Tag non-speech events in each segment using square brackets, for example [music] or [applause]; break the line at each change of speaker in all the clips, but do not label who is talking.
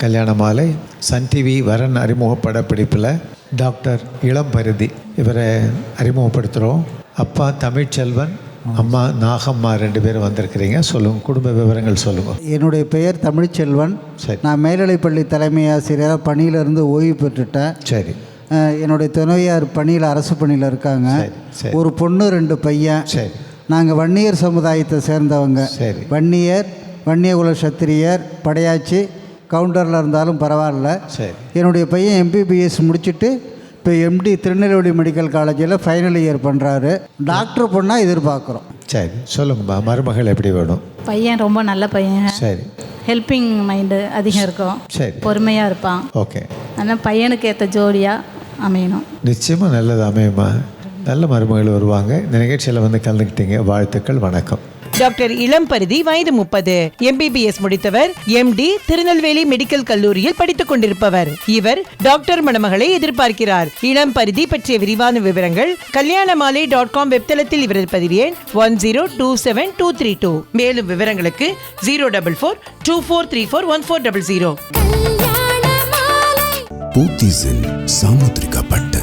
கல்யாண மாலை Sun TV வரன் அறிமுக படப்பிடிப்பில் டாக்டர் இளம்பருதி. இவரை அறிமுகப்படுத்துகிறோம். அப்பா தமிழ்ச்செல்வன் அம்மா நாகம்மா ரெண்டு பேரும் வந்திருக்கிறீங்க. சொல்லுங்கள் குடும்ப விவரங்கள் சொல்லுங்கள்
என்னுடைய பெயர் தமிழ்ச்செல்வன்.
சரி.
நான் மேல்நிலைப்பள்ளி தலைமை ஆசிரியராக பணியிலிருந்து ஓய்வு பெற்றுட்டேன்.
சரி.
என்னுடைய துணைவியார் பணியில் அரசு பணியில் இருக்காங்க. ஒரு பொண்ணு ரெண்டு பையன்.
சரி.
நாங்கள் வன்னியர் சமுதாயத்தை சேர்ந்தவங்க.
சரி.
வன்னியர் வன்னிய குல சத்திரியர் படையாச்சி கவுண்டரில் இருந்தாலும் பரவாயில்ல.
சரி.
என்னுடைய பையன் எம்பிபிஎஸ் முடிச்சுட்டு இப்போ எம்டி திருநெல்வேலி மெடிக்கல் காலேஜில் ஃபைனல் இயர் பண்ணுறாரு டாக்டர் பொண்ணாக எதிர்பார்க்குறோம்.
சரி சொல்லுங்கம்மா மருமகள் எப்படி வேணும்?
பையன் ரொம்ப நல்ல பையன்.
சரி.
ஹெல்பிங் மைண்டு அதிகம் இருக்கும்.
சரி.
பொறுமையாக இருப்பான்.
ஓகே.
ஆனால் பையனுக்கு ஏற்ற ஜோடியாக அமையணும்.
நிச்சயமாக நல்லது அமையுமா நல்ல மருமகள் வருவாங்க. இந்த நிகழ்ச்சியில் வந்து கலந்துக்கிட்டீங்க. வாழ்த்துக்கள் வணக்கம்.
டாக்டர் இளம்பருதி வயது முப்பது. எம்பிபிஎஸ் முடித்தவர் எம்டி திருநெல்வேலி மெடிக்கல் கல்லூரியில் படித்துக் கொண்டிருப்பவர். இவர் டாக்டர் மணமகளை எதிர்பார்க்கிறார். இளம்பருதி பற்றிய விரிவான விவரங்கள் கல்யாண மாலை டாட் காம் வெப்தளத்தில் இவரது பதிவு எண் one zero two seven two three two மேலும் விவரங்களுக்கு zero double four two four three four one four double zero
பூத்திஸில் சாமுத்திரிகா பட்டு.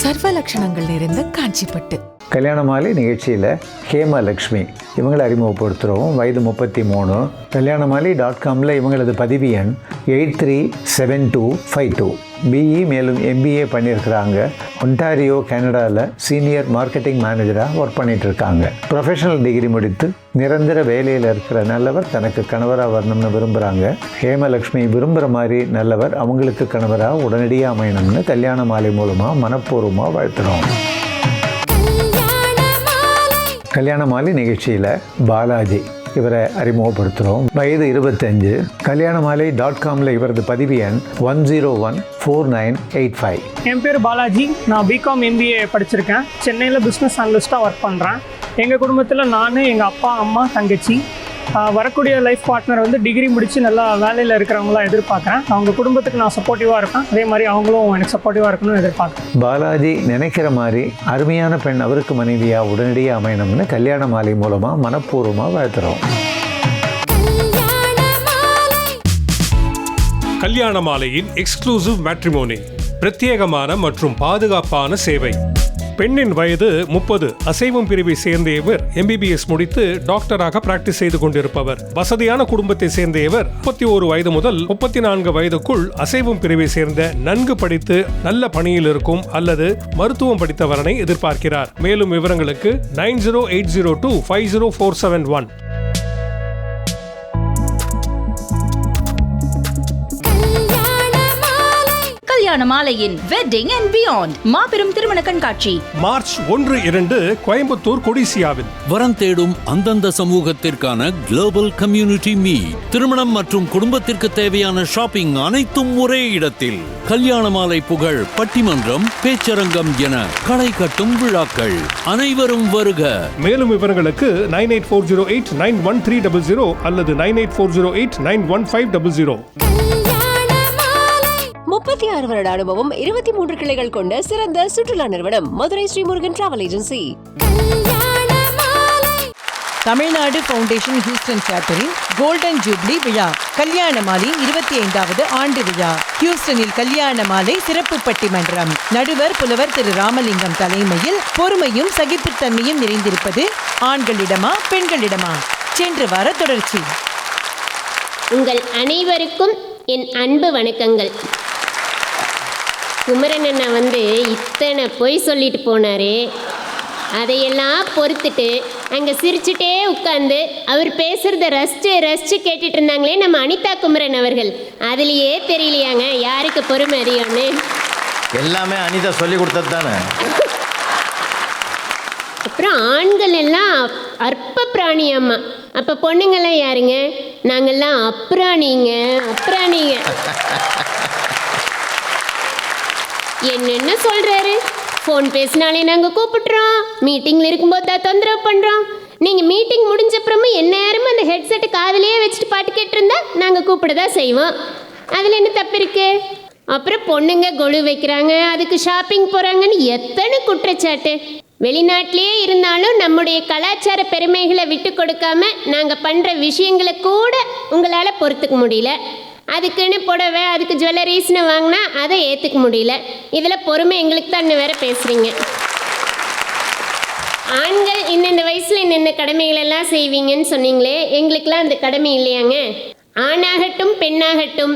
சர்வ லட்சணங்கள் நிறைந்த காஞ்சிப்பட்டு.
கல்யாண மாலை நிகழ்ச்சியில் ஹேமலக்ஷ்மி. இவங்களை அறிமுகப்படுத்துகிறோம் வயது முப்பத்தி மூணு. கல்யாண மாலை டாட் காமில் இவங்களது பதிவு எண் eight three seven two five two. BE மேலும் எம்பிஏ பண்ணியிருக்கிறாங்க. ஒன்டாரியோ கனடாவில் சீனியர் மார்க்கெட்டிங் மேனேஜராக ஒர்க் பண்ணிகிட்ருக்காங்க இருக்காங்க ப்ரொஃபஷனல் டிகிரி முடித்து நிரந்தர வேலையில் இருக்கிற நல்லவர் தனக்கு கணவராக வரணும்னு விரும்புகிறாங்க ஹேமலக்ஷ்மி விரும்புகிற மாதிரி நல்லவர் அவங்களுக்கு கணவராக உடனடியாக அமையணும்னு கல்யாண மாலை மூலமாக மனப்பூர்வமாக வாழ்த்துகிறோம் கல்யாண மாலை நிகழ்ச்சியில் பாலாஜி இவரை அறிமுகப்படுத்துகிறோம் வயது இருபத்தஞ்சு. கல்யாண மாலை டாட் காமில் இவரது பதிவு எண் one zero one four nine eight five
என் பேர் பாலாஜி. நான் பிகாம் எம்பிஏ படிச்சிருக்கேன். சென்னையில் பிஸ்னஸ் அனலிஸ்ட்டாக ஒர்க் பண்ணுறேன் எங்கள் குடும்பத்தில் நான் எங்கள் அப்பா அம்மா தங்கச்சி. வரக்கூடிய லைஃப் பார்ட்னர் வந்து டிகிரி முடித்து நல்லா வேலையில் இருக்கிறவங்களாம் எதிர்பார்க்குறேன். அவங்க குடும்பத்துக்கு நான் சப்போர்ட்டிவாக இருப்பேன். அதே மாதிரி அவங்களும் எனக்கு சப்போர்ட்டிவாக இருக்கணும்னு எதிர்பார்க்குறேன்.
பாலாஜி நினைக்கிற மாதிரி அருமையான பெண் அவருக்கு மனைவியாக உடனடியாக அமையணும்னு கல்யாண மாலை மூலமாக மனப்பூர்வமாக வாழ்த்துறோம்.
கல்யாண மாலையின் எக்ஸ்க்ளூசிவ் மேட்ரிமோனி பிரத்யேகமான மற்றும் பாதுகாப்பான சேவை. பெண்ணின் வயது முப்பது. அசைவம் பிரிவை சேர்ந்த இவர் எம்பிபிஎஸ் முடித்து டாக்டராக பிராக்டிஸ் செய்து கொண்டிருப்பவர். வசதியான குடும்பத்தை சேர்ந்த இவர் முப்பத்தி ஒரு வயது முதல் முப்பத்தி நான்கு வயதுக்குள் அசைவம் பிரிவை சேர்ந்த நன்கு படித்து நல்ல பணியில் இருக்கும் அல்லது மருத்துவம் படித்தவரனை எதிர்பார்க்கிறார். மேலும் விவரங்களுக்கு nine zero eight zero two five zero four seven one.
கல்யாண மாலையின் வெட்டிங் அண்ட் பியாண்ட் மாபெரும் திருமண கண்காட்சி.
மார்ச் ஒன்று இரண்டு கோயம்புத்தூர் கொடிசியாவில்.
வரம் தேடும் அந்தந்த சமூகத்திற்கான குளோபல் கம்யூனிட்டி மீட் திருமணம் மற்றும் குடும்பத்திற்கு தேவையான ஷாப்பிங் அனைத்தும் ஒரே இடத்தில். கல்யாண மாலை புகழ் பட்டிமன்றம் பேச்சரங்கம் என களை கட்டும் விழாக்கள். அனைவரும் வருக.
மேலும் விவரங்களுக்கு nine eight four zero eight nine one three double zero அல்லது nine eight four zero eight nine one five double zero
முப்பத்தி ஆறு வருட அனுபவம் இருபத்தி மூன்று கிளைகள் கொண்ட சிறந்த சுற்றுலா நிறுவனம் Madurai Srimurugan travel agency
Tamil Nadu foundation Houston சாப்டரின் golden jubilee விழா கல்யாண மாலை இருபத்தி ஐந்தாவது ஆண்டு விழா. ஹியூஸ்டனில் கல்யாண மாலை சிறப்பு பட்டிமன்றம். நடுவர் புலவர் திரு ராமலிங்கம் தலைமையில் பொறுமையும் சகிப்புத்தன்மையும் நிறைந்திருப்பது ஆண்களிடமா பெண்களிடமா? சென்று வார தொடர்ச்சி.
உங்கள் அனைவருக்கும் என் அன்பு வணக்கங்கள். குமரன் அண்ணா வந்து இத்தனை பொய் சொல்லிட்டு போனாரே. அதையெல்லாம் பொறுத்துட்டு அங்கே சிரிச்சுட்டே உட்காந்து அவர் பேசுகிறத ரசித்து ரசித்து கேட்டுட்டு இருந்தாங்களே நம்ம அனிதா குமரன் அவர்கள். அதுலேயே தெரியலையாங்க யாருக்கு பொறுமை அறியும்னு
எல்லாமே அனிதா சொல்லி கொடுத்தது தானே?
அப்புறம் ஆண்கள் எல்லாம் அற்ப பிராணி அம்மா. அப்போ பொண்ணுங்கெல்லாம் யாருங்க? நாங்கெல்லாம் அப்ராணிங்க அப்ராணிங்க. என்னென்ன சொல்கிறாரு ஃபோன் பேசினாலே நாங்கள் கூப்பிட்றோம். மீட்டிங்கில் இருக்கும்போது தான் தொந்தரவு பண்ணுறோம் நீங்கள் மீட்டிங் முடிஞ்ச அப்புறமும் எந்நேரமும் அந்த ஹெட்செட்டு காதலையே வச்சுட்டு பாட்டு கேட்டிருந்தா நாங்கள் கூப்பிட தான் செய்வோம். அதில் என்ன தப்பு இருக்கு? அப்புறம் பொண்ணுங்க கொலு வைக்கிறாங்க அதுக்கு ஷாப்பிங் போகிறாங்கன்னு எத்தனை குற்றச்சாட்டு. வெளிநாட்டிலே இருந்தாலும் நம்முடைய கலாச்சார பெருமைகளை விட்டு கொடுக்காம நாங்கள் பண்ணுற விஷயங்களை கூட உங்களால் பொறுத்துக்க முடியல. அதுக்குன்னு புடவை அதுக்கு ஜுவல்லரிஸ்னு வாங்கினா அதை ஏற்றுக்க முடியல. இதில் பொறுமை எங்களுக்கு தான் வேற பேசுகிறீங்க ஆண்கள் இந்தந்த வயசில் இந்தந்த கடமைகள் எல்லாம் செய்வீங்கன்னு சொன்னீங்களே எங்களுக்கெல்லாம் அந்த கடமை இல்லையாங்க? ஆணாகட்டும் பெண்ணாகட்டும்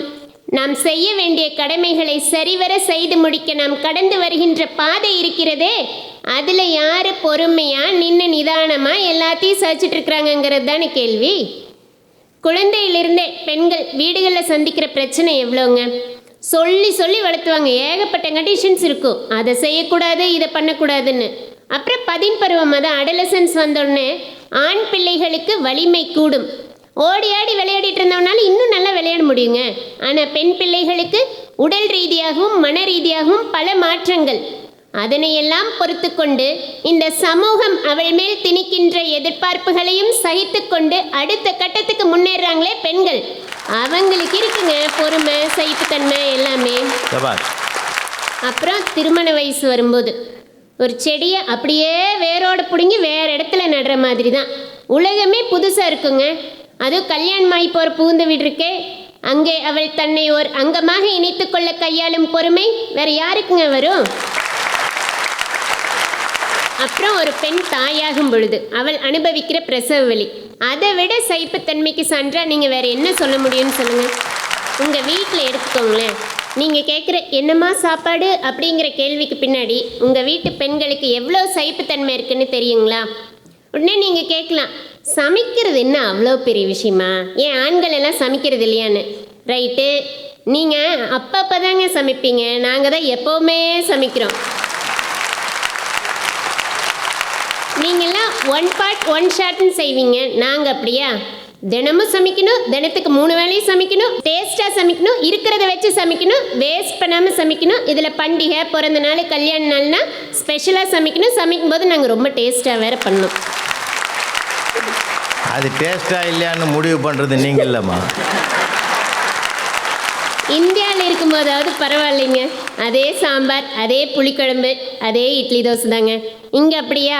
நாம் செய்ய வேண்டிய கடமைகளை சரிவர செய்து முடிக்க நாம் கடந்து வருகின்ற பாதை இருக்கிறதே அதில் யார் பொறுமையாக நின்று நிதானமாக எல்லாத்தையும் சகிச்சிட்டு இருக்கிறாங்கங்கிறது தானே கேள்வி? குழந்தையிலிருந்தே பெண்கள் வீடுகளில் சந்திக்கிற பிரச்சனை எவ்வளோங்க சொல்லி சொல்லி வளர்த்துவாங்க. ஏகப்பட்ட கண்டிஷன்ஸ் இருக்கும். அதை செய்யக்கூடாது இதை பண்ணக்கூடாதுன்னு. அப்புறம் பதின் பருவம் அதான் அடலசன்ஸ் வந்தோடனே ஆண் பிள்ளைகளுக்கு வலிமை கூடும். ஓடி ஆடி விளையாடிட்டு இருந்தவனால இன்னும் நல்லா விளையாட முடியுங்க. ஆனால் பெண் பிள்ளைகளுக்கு உடல் ரீதியாகவும் மன ரீதியாகவும் பல மாற்றங்கள். அதனையெல்லாம் பொறுத்து கொண்டு இந்த சமூகம் அவள் மேல் திணிக்கின்ற எதிர்பார்ப்புகளையும் சகித்து கொண்டு அடுத்த கட்டத்துக்கு முன்னேறாங்களே பெண்கள். அவங்களுக்கு இருக்குங்க பொறுமை சகிப்புத்தன்மை எல்லாமே. அப்புறம் திருமண வயசு வரும்போது. ஒரு செடியை அப்படியே வேரோட பிடுங்கி வேறு இடத்துல நடுற மாதிரி தான் உலகமே புதுசாக இருக்குங்க. அதுவும் கல்யாணமாகி போகிற புகுந்த வீடு இருக்கே அங்கே அவள் தன்னை ஒரு அங்கமாக இணைத்துக் கொள்ள கையாளும் பொறுமை வேற யாருக்குங்க வரும்? அப்புறம் ஒரு பெண் தாயாகும் பொழுது அவள் அனுபவிக்கிற பிரசவ வலி. அதை விட சைப்புத்தன்மைக்கு சான்றா நீங்கள் வேறு என்ன சொல்ல முடியும்னு சொல்லுங்கள் உங்கள் வீட்டில் எடுத்துக்கோங்களேன். நீங்கள் கேட்குற என்னம்மா சாப்பாடு அப்படிங்கிற கேள்விக்கு பின்னாடி உங்கள் வீட்டு பெண்களுக்கு எவ்வளோ சைப்புத்தன்மை இருக்குன்னு தெரியுங்களா? உடனே நீங்கள் கேட்கலாம். சமைக்கிறது என்ன அவ்வளோ பெரிய விஷயமா? ஏன் ஆண்கள் எல்லாம் சமைக்கிறது இல்லையான்னு? ரைட்டு. நீங்கள் அப்பப்போ தாங்க சமைப்பீங்க. நாங்கள் தான் எப்போவுமே சமைக்கிறோம். நீங்கள்லாம் ஒன் பார்ட் ஒன் ஷாட்னு செய்வீங்க. நாங்கள் அப்படியா? தினமும் சமைக்கணும் தினத்துக்கு மூணு வேளையும் சமைக்கணும் டேஸ்ட்டாக சமைக்கணும் இருக்கிறத வச்சு சமைக்கணும் வேஸ்ட் பண்ணாமல் சமைக்கணும். இதில் பண்டிகை பிறந்த நாள் கல்யாண நாள்னா ஸ்பெஷலாக சமைக்கணும். சமைக்கும்போது நாங்கள் ரொம்ப டேஸ்ட்டாக வேற பண்ணோம்.
அது டேஸ்டா இல்லையான்னு முடிவு பண்ணுறது நீங்கள் இல்லைம்மா.
இந்தியாவில் இருக்கும்போதாவது பரவாயில்லைங்க. அதே சாம்பார் அதே புளிக்குழம்பு அதே இட்லி தோசை தாங்க. இங்கே அப்படியா?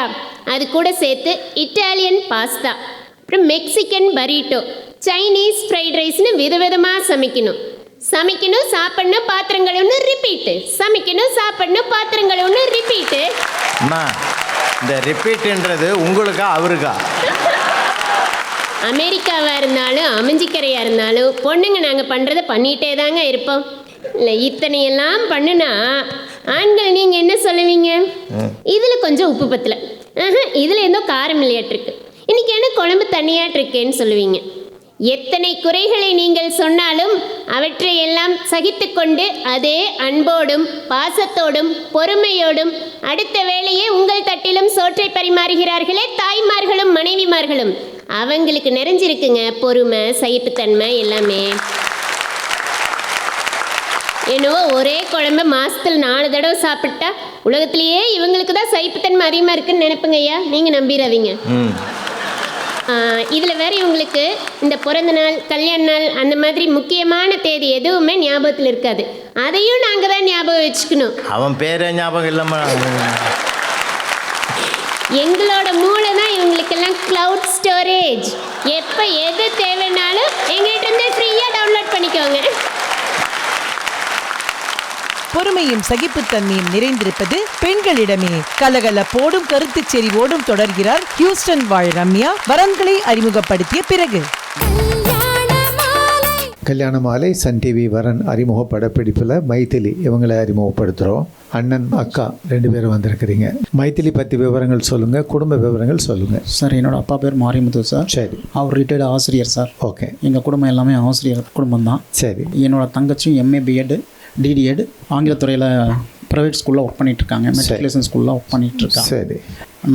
அது கூட சேர்த்து இட்டாலியன் பாஸ்தா அப்புறம் மெக்சிகன் பரீட்டோ சைனீஸ் ஃப்ரைட் ரைஸ்னு விதவிதமாக சமைக்கணும். சமைக்கணும் சாப்பிடணும் பாத்திரங்கள் ஒன்று ரிப்பீட்டு சமைக்கணும் சாப்பிடணும் பாத்திரங்கள் ஒன்று ரிப்பீட்டு
அம்மா இந்த ரிப்பீட்டுன்றது உங்களுக்கா அவருக்கா?
அமெரிக்காவாக இருந்தாலும் அமைஞ்சிக்கரையாக இருந்தாலும் பொண்ணுங்க நாங்கள் பண்ணுறதை பண்ணிகிட்டே தாங்க இருப்போம். இல்லை இத்தனையெல்லாம் பண்ணுனா ஆண்கள் நீங்கள் என்ன சொல்லுவீங்க? இதில் கொஞ்சம் உப்பு பத்தல. இதில் ஏதோ காரம் இல்லையாட்டிருக்கு இன்னைக்கு என்ன குழம்பு தண்ணியாட்டிருக்கேன்னு சொல்லுவீங்க. எத்தனை குறைகளை நீங்கள் சொன்னாலும் அவற்றை எல்லாம் சகித்துக்கொண்டு அதே அன்போடும் பாசத்தோடும் பொறுமையோடும் அடுத்த வேளையே உங்கள் தட்டிலும் சோற்றை பரிமாறுகிறார்களே தாய்மார்களும் மனைவிமார்களும். அவங்களுக்கு நிறைஞ்சிருக்குங்க பொறுமை சகிப்புத்தன்மை எல்லாமே. என்னவோ ஒரே குழம்ப மாசத்துல நாலு தடவை சாப்பிட்டா உலகத்திலேயே இவங்களுக்கு தான் சகிப்புத்தன்மை அதிகமாக இருக்குன்னு நினைப்புங்க ஐயா. நீங்கள் நம்பிடாதீங்க இதில் வேற இவங்களுக்கு இந்த பிறந்த நாள் கல்யாண நாள் அந்த மாதிரி முக்கியமான தேதி எதுவுமே ஞாபகத்தில் இருக்காது. அதையும் நாங்கள் தான் ஞாபகம் வச்சுக்கணும்.
அவன் பேரே ஞாபகம் இல்லைம்மா.
எங்களோட மூளை தான் இவங்களுக்கெல்லாம் க்ளவுட் ஸ்டோரேஜ் எப்போ எது தேவைன்னாலும் எங்கள்கிட்ட இருந்து ஃப்ரீயாக டவுன்லோட் பண்ணிக்கோங்க.
பொறுமையும் சகிப்புத்தன்மையும் நிறைந்திருப்பது பெண்களிடமே. கலகலப்போடும் கருத்துச் செறிவோடும் தொடர்கிறார் ஹியூஸ்டன் வாழ் ரம்யா. வரன்களை அறிமுகப்படுத்திய பிறகு.
கல்யாண மாலை சன் டிவி வரன் அறிமுக படப்பிடிப்பில் மைதிலி இவங்களை அறிமுகப்படுத்துகிறோம் அண்ணன் அக்கா ரெண்டு பேரும் வந்திருக்கிறீங்க. மைதிலி பற்றி விவரங்கள் சொல்லுங்கள் குடும்ப விவரங்கள் சொல்லுங்கள்
சார் என்னோட அப்பா பேர் மாரிமுத்து சார்.
சரி.
அவர் ரிட்டையர்டு ஆசிரியர் சார்.
ஓகே.
எங்கள் குடும்பம் எல்லாமே ஆசிரியர் குடும்பம் தான்
சரி.
என்னோட தங்கச்சியும் எம்ஏ பிஎட் டிடிஎட் ஆங்கிலத்துறையில் ப்ரைவேட் ஸ்கூலில் ஒர்க் பண்ணிட்டு இருக்காங்க மெட்ரிகுலேஷன் ஸ்கூலில் ஒர்க் பண்ணிட்டு இருக்காங்க
சரி.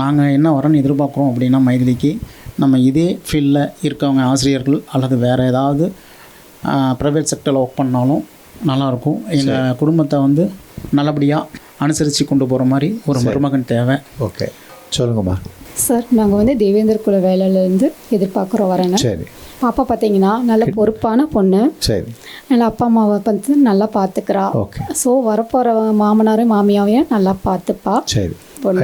நாங்கள் என்ன வரன்னு எதிர்பார்க்குறோம் அப்படின்னா மைதிலிக்கு நம்ம இதே ஃபீல்டில் இருக்கவங்க ஆசிரியர்கள் அல்லது வேறு ஏதாவது ப்ரைவேட் செக்டரில் ஒர்க் பண்ணாலும் நல்லாயிருக்கும். எங்கள் குடும்பத்தை வந்து நல்லபடியாக அனுசரித்து கொண்டு போகிற மாதிரி ஒரு மருமகன் தேவை.
ஓகே. சொல்லுங்கம்மா.
சார் நாங்கள் வந்து தேவேந்தர் குல வேலையிலேருந்து எதிர்பார்க்குறோம் வரேன்னு
சரி.
பாப்பா பார்த்தீங்கன்னா நல்ல பொறுப்பான பொண்ணு.
சரி.
நல்லா அப்பா அம்மாவை வந்து நல்லா பார்த்துக்கிறா
ஓகே
ஸோ வரப்போகிற மாமனாரும் மாமியாவையும் நல்லா பார்த்துப்பா
சரி.
பொண்ணு.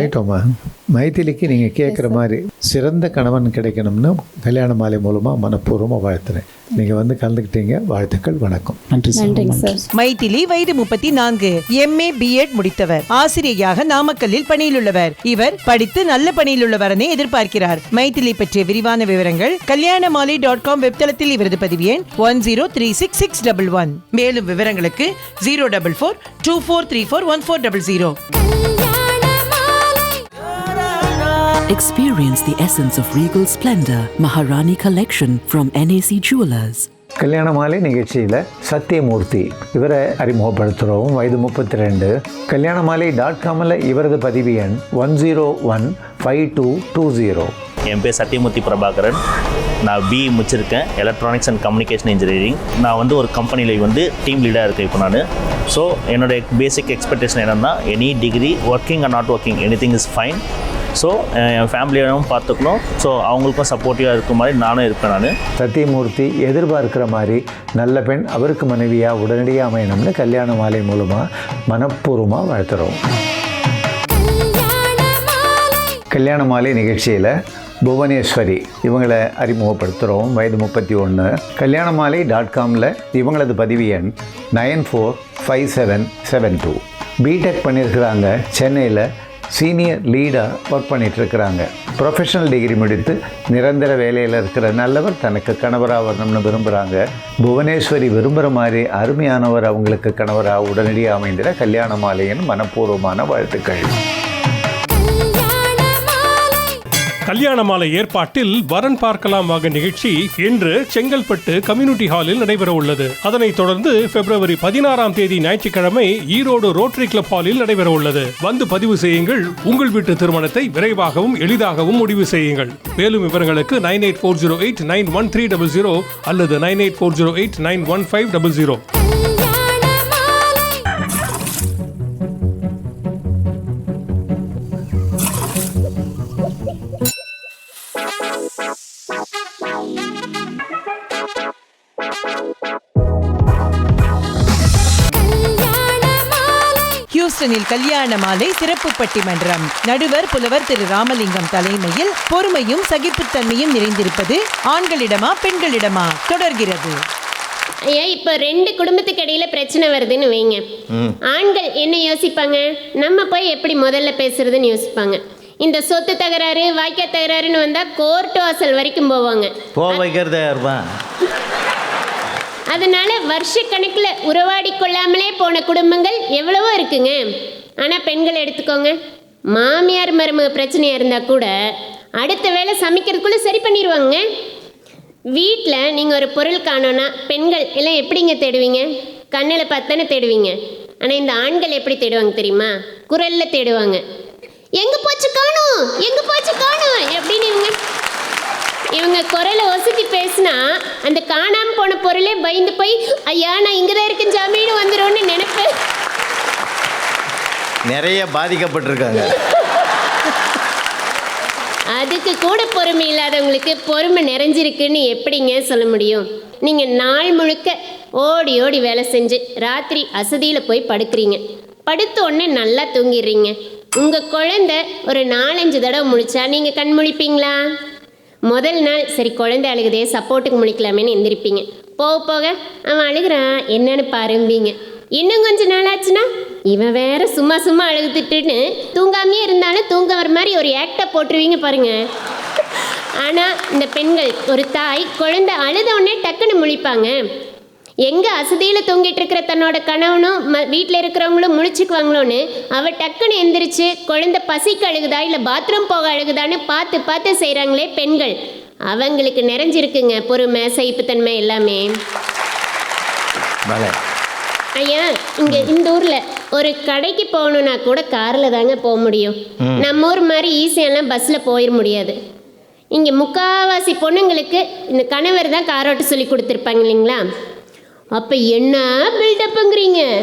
மைத்திலிக்கு நீங்கள் கேட்குற மாதிரி சிறந்த கணவன் கிடைக்கணும்னு கல்யாண மாலை மூலமாக மனப்பூர்வமாக வாழ்த்துறேன். நீங்கள் வந்து கலந்துக்கிட்டீங்க. வாழ்த்துக்கள் வணக்கம்.
நன்றி
சார்
மைதிலி வயது முப்பத்தி நான்கு எம்ஏ பிஎட் முடித்தவர். ஆசிரியையாக நாமக்கல்லில் பணியிலுள்ளவர் இவர் படித்து நல்ல பணியிலுள்ள வரனை எதிர்பார்க்கிறார். மைதிலி பற்றிய விரிவான விவரங்கள் கல்யாணமாலை டாட் காம் வெப்தளத்தில் இவரது பதிவு எண் one zero three six six double one மேலும் விவரங்களுக்கு zero double four two four three four one four double zero
Experience the essence of regal splendor, Maharani collection from NAC Jewelers.
கல்யாண மாலை நிகழ்ச்சியில் சத்தியமூர்த்தி. இவரை அறிமுகப்படுத்துகிறோம் வயது முப்பத்தி ரெண்டு கல்யாண மாலை டாட் காமில் இவரது பதிவு எண் one zero one five two two zero
என் பேர் சத்யமூர்த்தி பிரபாகரன். நான் பிஇ முடிச்சிருக்கேன். எலக்ட்ரானிக்ஸ் அண்ட் கம்யூனிகேஷன் இன்ஜினியரிங் நான் வந்து ஒரு கம்பெனியில் வந்து டீம் லீடாக இருக்கேன் இப்போ நான். ஸோ என்னோட பேசிக் எக்ஸ்பெக்டேஷன் என்னென்னா any degree working and not working anything is fine so என் ஃபேமிலியும் பார்த்துக்கணும். ஸோ அவங்களுக்கும் சப்போர்ட்டிவாக இருக்க மாதிரி நானும் இருப்பேன் நான்.
சத்தியமூர்த்தி எதிர்பார்க்கிற மாதிரி நல்ல பெண் அவருக்கு மனைவியாக உடனடியாக அமையணும்னு கல்யாண மாலை மூலமாக மனப்பூர்வமாக வாழ்த்துறோம். கல்யாண மாலை நிகழ்ச்சியில் புவனேஸ்வரி இவங்களை அறிமுகப்படுத்துகிறோம் வயது முப்பத்தி ஒன்று கல்யாண மாலை டாட் காமில் இவங்களது பதிவு எண் nine four five seven seven two. BTech பண்ணியிருக்கிறாங்க சென்னையில் சீனியர் லீடாக ஒர்க் பண்ணிகிட்ருக்கிறாங்க ப்ரொஃபஷனல் டிகிரி முடித்து நிரந்தர வேலையில் இருக்கிற நல்லவர் தனக்கு கணவராக வரணும்னு விரும்புகிறாங்க புவனேஸ்வரி விரும்புகிற மாதிரி அருமையானவர் அவங்களுக்கு கணவராக உடனடியாக அமைந்திட கல்யாண மாலையின் மனப்பூர்வமான வாழ்த்துக்கள்.
கல்யாண மாலை ஏற்பாட்டில் வரன் பார்க்கலாம் வாங்க நிகழ்ச்சி இன்று செங்கல்பட்டு கம்யூனிட்டி ஹாலில் நடைபெற உள்ளது. அதனைத் தொடர்ந்து பிப்ரவரி பதினாறாம் தேதி ஞாயிற்றுக்கிழமை ஈரோடு ரோட்டரி கிளப் ஹாலில் நடைபெற உள்ளது. வந்து பதிவு செய்யுங்கள். உங்கள் வீட்டு திருமணத்தை விரைவாகவும் எளிதாகவும் முடிவு செய்யுங்கள். மேலும் விவரங்களுக்கு nine eight four zero eight nine one three double zero அல்லது nine eight four zero eight nine one five double zero.
ஹியூஸ்டனில் Kalyana Malai சிறப்பு பட்டிமன்றம் நடுவர் புலவர் திரு ராமலிங்கம் தலைமையில் பொறுமையும் சகிப்புத்தன்மையும் நிறைந்திருப்பது ஆண்களிடமா பெண்களிடமா தொடர்கிறது.
ஐயா இப்போ ரெண்டு குடும்பத்துக்கு இடையில பிரச்சனை வருதுன்னு வைங்க. ஆண்கள் என்ன யோசிப்பாங்க? நம்ம போய் எப்படி முதல்ல பேசுறதுன்னு யோசிப்பாங்க. இந்த சொத்து தகராறு வாய்க்கா தகராறுன்னு வந்தா கோர்ட் வாசல் வரைக்கும் போவாங்க.
போ வைக்கிறதா இருப்பான்
அதனால வருஷ கணக்கில் உறவாடி கொள்ளாமலே போன குடும்பங்கள் எவ்வளவோ இருக்குங்க. ஆனால் பெண்கள் எடுத்துக்கோங்க. மாமியார் மருமக பிரச்சனையாக இருந்தால் கூட அடுத்த வேளை சமைக்கிறதுக்குள்ளே சரி பண்ணிடுவாங்க வீட்டில் நீங்கள் ஒரு பொருள் காணோன்னா பெண்கள் எல்லாம் எப்படிங்க தேடுவீங்க? கண்ணில் பார்த்தானே தேடுவீங்க. ஆனால் இந்த ஆண்கள் எப்படி தேடுவாங்க தெரியுமா? குரலில் தேடுவாங்க. எங்கே போச்சு காணும்? எங்கே போச்சு காணும்? எப்படின்னு இவங்க இவங்க குரலை ஒசுத்தி பேசினா அந்த காணாம போன பொருளே பயந்து போய் ஐயா நான் இங்கே தான் இருக்கேன் ஜாமீன் வந்துடும்னு நினைப்பேன்
நிறைய பாதிக்கப்பட்டிருக்காங்க.
அதுக்கு கூட பொறுமை இல்லாதவங்களுக்கு பொறுமை நிறைஞ்சிருக்குன்னு எப்படிங்க சொல்ல முடியும்? நீங்கள் நாள் முழுக்க ஓடி ஓடி வேலை செஞ்சு ராத்திரி அசதியில் போய் படுக்கிறீங்க. படுத்த உடனே நல்லா தூங்கிடுறீங்க. உங்கள் குழந்தை ஒரு நாலஞ்சு தடவை முழிச்சா நீங்கள் கண் முழிப்பீங்களா முதல் நாள் சரி குழந்தை அழுகுதே சப்போர்ட்டுக்கு முழிக்கலாமேன்னு எந்திரிப்பீங்க. போக போக அவன் அழுகுறான் என்னன்னு பாரும்பீங்க. இன்னும் கொஞ்ச நாள் ஆச்சுன்னா இவன் வேற சும்மா சும்மா அழுதுட்டுன்னு தூங்காமையே இருந்தாலும் தூங்க வர மாதிரி ஒரு ஆக்டை போட்டுருவீங்க பாருங்க. ஆனால் இந்த பெண்கள் ஒரு தாய் குழந்தை அழுத உடனே டக்குன்னு முழிப்பாங்க. எங்கே அசதியில் தூங்கிட்டு இருக்கிற தன்னோட கணவனும் ம வீட்டில் இருக்கிறவங்களும் முழிச்சுக்குவாங்களோன்னு அவ டக்குன்னு எந்திரிச்சு குழந்தை பசிக்கு அழுகுதா இல்லை பாத்ரூம் போக அழுகுதான்னு பார்த்து பார்த்து செய்கிறாங்களே பெண்கள். அவங்களுக்கு நிறைஞ்சிருக்குங்க பொறுமை சகிப்புத்தன்மை எல்லாமே. ஐயா இங்க இந்த ஊர்ல ஒரு கடைக்கு போகணும்னா கூட கார்ல தாங்க போக முடியும். நம்ம ஊர் மாதிரி ஈஸியெல்லாம் பஸ்ல போயிட முடியாது. இங்க முக்காவாசி பொண்ணுங்களுக்கு இந்த கணவர் தான் கார் ஓட்ட சொல்லி கொடுத்துருப்பாங்க இல்லைங்களா? அப்ப என்ன பில்டப்புங்கிறீங்க [laughs]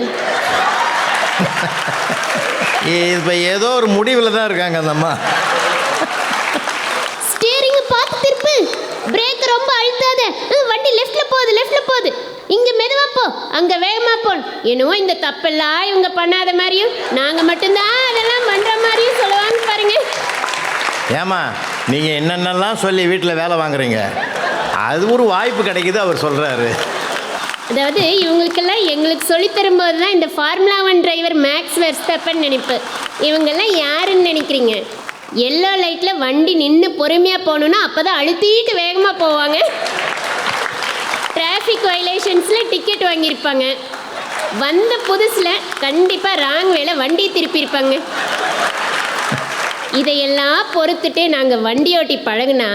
இப்போ ஏதோ ஒரு முடிவில் தான் இருக்காங்க அந்த அம்மா.
ஸ்டீரிங் பார்த்து திருப்பு. பிரேக் ரொம்ப அழுத்தாத. வண்டி லெஃப்ட்ல போகுது லெஃப்ட்ல போகுது. இங்க மெதுவா போ. அங்க வேகமா போ. என்னவோ இந்த தப்பெல்லாம் இவங்க பண்ணாத மாதிரியும் நாங்க மட்டும்தான் அதெல்லாம் பண்ற மாதிரியும் சொல்லுவாங்க பாருங்க.
ஏமா நீங்கள் என்னென்னலாம் சொல்லி வீட்டில் வேலை வாங்குறீங்க? அது ஒரு வாய்ப்பு கிடைக்குது அவர் சொல்கிறாரு
அதாவது இவங்களுக்கெல்லாம் எங்களுக்கு சொல்லித் தரும்போது தான் இந்த formula one driver Max Verstappen நினைப்பு. இவங்கெல்லாம் யாருன்னு நினைக்கிறீங்க? எல்லோ லைட்டில் வண்டி நின்று பொறுமையாக போகணுன்னா அப்போ தான் அழுத்திட்டு வேகமாக போவாங்க. டிராஃபிக் வயலேஷன்ஸில் டிக்கெட் வாங்கியிருப்பாங்க. வந்த புதுசில் கண்டிப்பாக ராங் வேலை வண்டி திருப்பியிருப்பாங்க. இதையெல்லாம் பொறுத்துட்டு நாங்கள் வண்டி ஓட்டி பழகுனா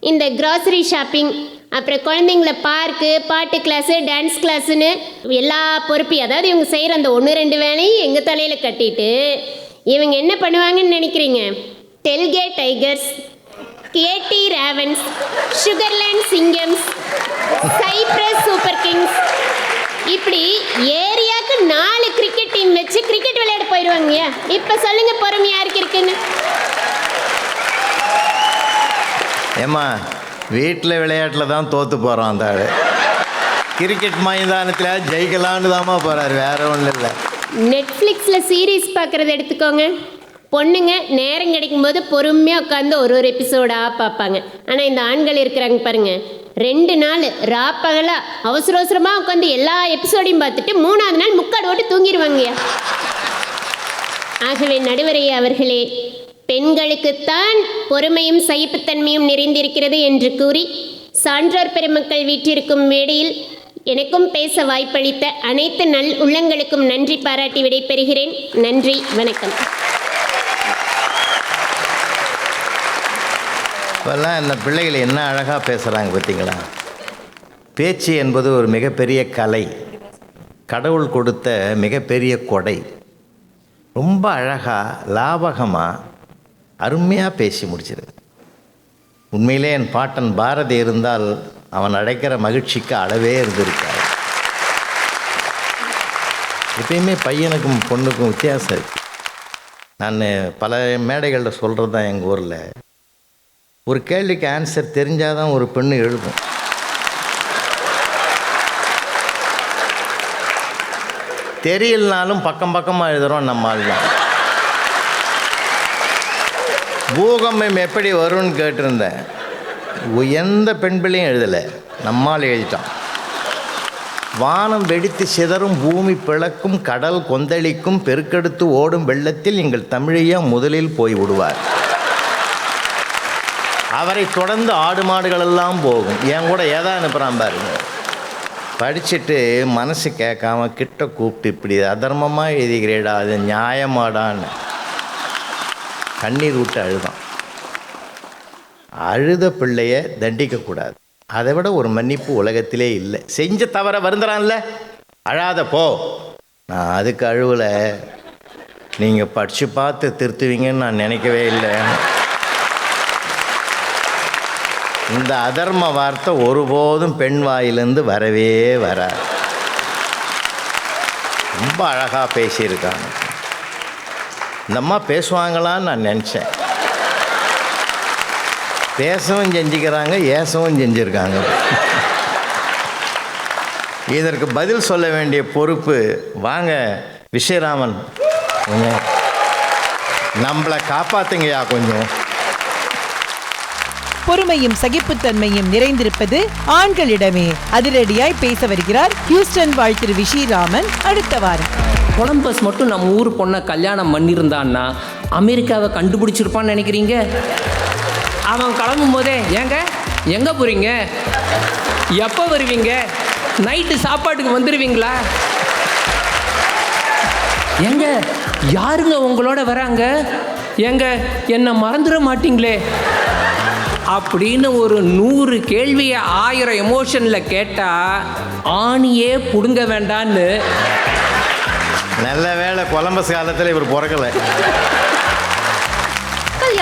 இந்த கிராசரி ஷாப்பிங் அப்புறம் குழந்தைங்கள பார்க்கு பாட்டு கிளாஸு டான்ஸ் கிளாஸுன்னு எல்லா பொறுப்பையும் அதாவது இவங்க செய்கிற அந்த ஒன்று ரெண்டு வேலையும் எங்கள் தலையில் கட்டிட்டு இவங்க என்ன பண்ணுவாங்கன்னு நினைக்கிறீங்க? டெல்கே tigers Katy Ravens Sugar Land சிங்கம்ஸ் Cyprus super Kings இப்படி ஏரியாவுக்கு நாலு கிரிக்கெட் டீம் வச்சு கிரிக்கெட் விளையாட போயிடுவாங்க இப்போ சொல்லுங்க பொறுமை யாருக்கு இருக்குன்னு?
ஏம்மா வீட்டில் விளையாட்டில் தான் தோற்று போகிறோம் அந்த ஆள். கிரிக்கெட் மைதானத்தில் ஜெயிக்கலான்னு தாம்மா போகிறார் வேற ஒன்றும் இல்லை.
நெட்ஃப்ளிக்ஸில் சீரீஸ் பார்க்குறத எடுத்துக்கோங்க. பொண்ணுங்க நேரம் கிடைக்கும்போது பொறுமையாக உட்காந்து ஒரு ஒரு எபிசோடாக பார்ப்பாங்க. ஆனால் இந்த ஆண்கள் இருக்கிறாங்க பாருங்க. ரெண்டு நாள் ராப்பகலா அவசர அவசரமாக உட்காந்து எல்லா எபிசோடையும் பார்த்துட்டு மூணாவது நாள் முக்காடு ஓட்டு தூங்கிடுவாங்கய்யா ஆகவே நடுவரையே அவர்களே பெண்களுக்குத்தான் பொறுமையும் சகிப்புத்தன்மையும் நிறைந்திருக்கிறது என்று கூறி சான்றோர் பெருமக்கள் வீற்றிருக்கும் மேடையில் எனக்கும் பேச வாய்ப்பளித்த அனைத்து நல் உள்ளங்களுக்கும் நன்றி பாராட்டி விடைபெறுகிறேன். நன்றி வணக்கம்.
இப்போல்லாம் இந்த பிள்ளைகள் என்ன அழகாக பேசுகிறாங்க பார்த்தீங்களா? பேச்சு என்பது ஒரு மிகப்பெரிய கலை. கடவுள் கொடுத்த மிகப்பெரிய கொடை. ரொம்ப அழகாக லாபகமாக அருமையாக பேசி முடிச்சிருக்கு உண்மையிலே என் பாட்டன் பாரதி இருந்தால் அவன் அடைக்கிற மகிழ்ச்சிக்கு அளவே இருந்திருக்கார் எப்பயுமே பையனுக்கும் பொண்ணுக்கும் வித்தியாசம் இருக்கு. நான் பல மேடைகளில் சொல்கிறது தான் எங்கள் ஊரில் ஒரு கேள்விக்கு ஆன்சர் தெரிஞ்சால் தான் ஒரு பெண்ணு எழுதும். தெரியலனாலும் பக்கம் பக்கமாக எழுதுகிறோம் நம்ம ஆள் தான் பூகம்பம் எப்படி வரும்னு கேட்டிருந்தேன். எந்த பெண் பிள்ளையும் எழுதலை. நம்மால் எழுதிட்டான். வானம் வெடித்து சிதறும் பூமி பிளக்கும் கடல் கொந்தளிக்கும் பெருக்கெடுத்து ஓடும் வெள்ளத்தில் எங்கள் தமிழையா முதலில் போய் விடுவார். அவரை தொடர்ந்து ஆடு மாடுகளெல்லாம் போகும். என் கூட ஏதா அனுப்புகிறான் பாருங்க. படிச்சுட்டு மனசு கேட்காம கிட்ட கூப்பிட்டு இப்படி அதர்மமாக எழுதிக்கிறேடா அது நியாயமாடான்னு. கண்ணீர் விட்டு அழுதான். அழுத பிள்ளைய தண்டிக்கக்கூடாது அதை விட ஒரு மன்னிப்பு உலகத்திலே இல்லை. செஞ்ச தவற வருந்துறான்ல. அழாத போ. நான் அதுக்கு அழுவலை. நீங்கள் படித்து பார்த்து திருத்துவீங்கன்னு நான் நினைக்கவே இல்லை. இந்த அதர்ம வார்த்தை ஒருபோதும் பெண் வாயிலிருந்து வரவே வராது. ரொம்ப அழகாக பேசியிருக்காங்க. இந்த அம்மா பேசுவாங்களான்னு நான் நினச்சேன். பேசவும் செஞ்சுக்கிறாங்க ஏசவும் செஞ்சுருக்காங்க. இதற்கு பதில் சொல்ல வேண்டிய பொறுப்பு வாங்க விஷயராமன் கொஞ்சம் நம்மளை காப்பாத்துங்கயா கொஞ்சம்.
பொறுமையும் சகிப்புத்தன்மையும் நிறைந்திருப்பது ஆண்களிடமே. அதிரடியாய் பேச வருகிறார் ஹியூஸ்டன் வாழ்த்திரு விஷிராமன் அடுத்த வாரம்.
கொலம்பஸ் மட்டும் நம்ம ஊர் பொண்ணை கல்யாணம் பண்ணியிருந்தான்னா அமெரிக்காவை கண்டுபிடிச்சிருப்பான்னு நினைக்கிறீங்க? அவன் கிளம்பும் போதே ஏங்க எங்கே போகிறீங்க எப்போ வருவீங்க? நைட்டு சாப்பாட்டுக்கு வந்துடுவீங்களா ஏங்க யாருங்க உங்களோட வராங்க? ஏங்க என்னை மறந்துட மாட்டீங்களே? அப்படின்னு ஒரு நூறு கேள்வியை ஆயிரம் எமோஷனில் கேட்டால் ஆணியே பிடுங்க வேண்டான்னு
நல்ல வேளை கொலம்பஸ் காலத்தில் இவர் பிறக்கலை.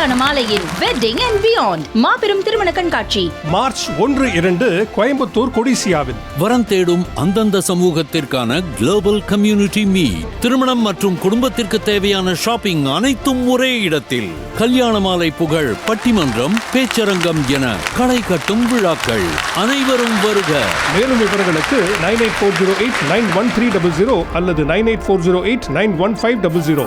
கல்யாண மாலையின் வெட்டிங் அண்ட் பியாண்ட் மாபெரும் திருமண கண்காட்சி.
மார்ச் ஒன்று இரண்டு கோயம்புத்தூர் கொடிசியாவில்.
வரம் தேடும் அந்தந்த சமூகத்திற்கான குளோபல் கம்யூனிட்டி மீட் திருமணம் மற்றும் குடும்பத்திற்கு தேவையான ஷாப்பிங் அனைத்தும் ஒரே இடத்தில். கல்யாண மாலை புகழ் பட்டிமன்றம் பேச்சரங்கம் என களை கட்டும் விழாக்கள். அனைவரும் வருக.
மேலும் விவரங்களுக்கு nine eight four zero eight nine one three double zero அல்லது nine eight four zero eight nine one five double zero.